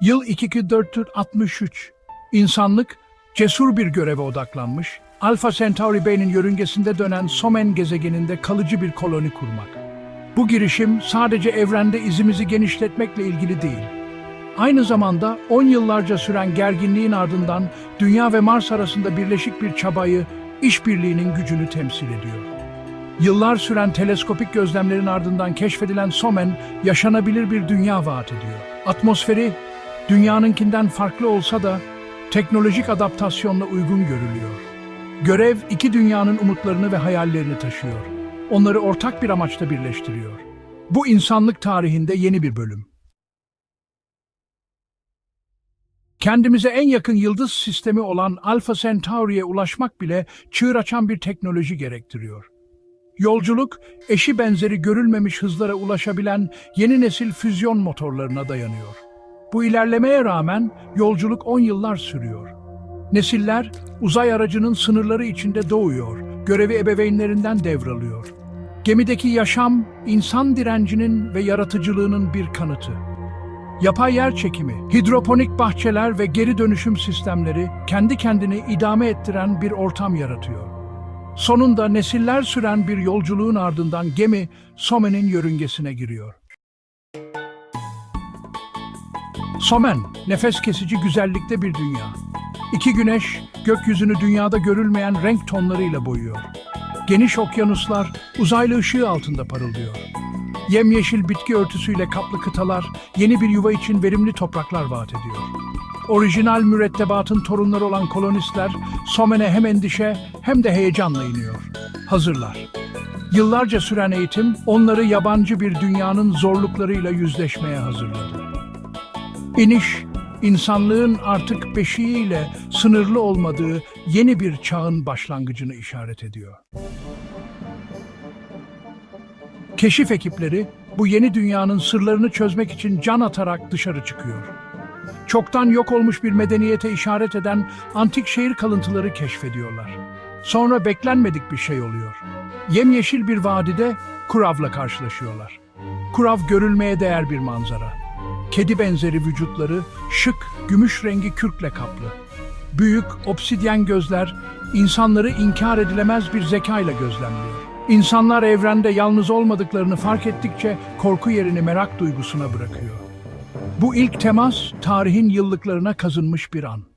Yıl 2463. İnsanlık cesur bir göreve odaklanmış, Alpha Centauri B'nin yörüngesinde dönen Somen gezegeninde kalıcı bir koloni kurmak. Bu girişim sadece evrende izimizi genişletmekle ilgili değil. Aynı zamanda 10 yıllarca süren gerginliğin ardından Dünya ve Mars arasında birleşik bir çabayı, işbirliğinin gücünü temsil ediyor. Yıllar süren teleskopik gözlemlerin ardından keşfedilen Somen, yaşanabilir bir dünya vaat ediyor. Atmosferi, dünyanınkinden farklı olsa da teknolojik adaptasyonla uygun görülüyor. Görev iki dünyanın umutlarını ve hayallerini taşıyor. Onları ortak bir amaçla birleştiriyor. Bu insanlık tarihinde yeni bir bölüm. Kendimize en yakın yıldız sistemi olan Alpha Centauri'ye ulaşmak bile çığır açan bir teknoloji gerektiriyor. Yolculuk, eşi benzeri görülmemiş hızlara ulaşabilen yeni nesil füzyon motorlarına dayanıyor. Bu ilerlemeye rağmen yolculuk 10 yıllar sürüyor. Nesiller uzay aracının sınırları içinde doğuyor, görevi ebeveynlerinden devralıyor. Gemideki yaşam, insan direncinin ve yaratıcılığının bir kanıtı. Yapay yer çekimi, hidroponik bahçeler ve geri dönüşüm sistemleri kendi kendini idame ettiren bir ortam yaratıyor. Sonunda nesiller süren bir yolculuğun ardından gemi Somen'in yörüngesine giriyor. Somen, nefes kesici güzellikte bir dünya. İki güneş, gökyüzünü dünyada görülmeyen renk tonlarıyla boyuyor. Geniş okyanuslar uzaylı ışığı altında parıldıyor. Yemyeşil bitki örtüsüyle kaplı kıtalar yeni bir yuva için verimli topraklar vaat ediyor. Orijinal mürettebatın torunları olan kolonistler Somen'e hem endişe hem de heyecanla iniyor. Hazırlar. Yıllarca süren eğitim onları yabancı bir dünyanın zorluklarıyla yüzleşmeye hazırladı. İniş, insanlığın artık beşiğiyle sınırlı olmadığı yeni bir çağın başlangıcını işaret ediyor. Keşif ekipleri bu yeni dünyanın sırlarını çözmek için can atarak dışarı çıkıyor. Çoktan yok olmuş bir medeniyete işaret eden antik şehir kalıntıları keşfediyorlar. Sonra beklenmedik bir şey oluyor. Yemyeşil bir vadide Kurav'la karşılaşıyorlar. Kurav görülmeye değer bir manzara. Kedi benzeri vücutları şık, gümüş rengi kürkle kaplı. Büyük, obsidyen gözler insanları inkar edilemez bir zekayla gözlemliyor. İnsanlar evrende yalnız olmadıklarını fark ettikçe korku yerini merak duygusuna bırakıyor. Bu ilk temas tarihin yıllıklarına kazınmış bir an.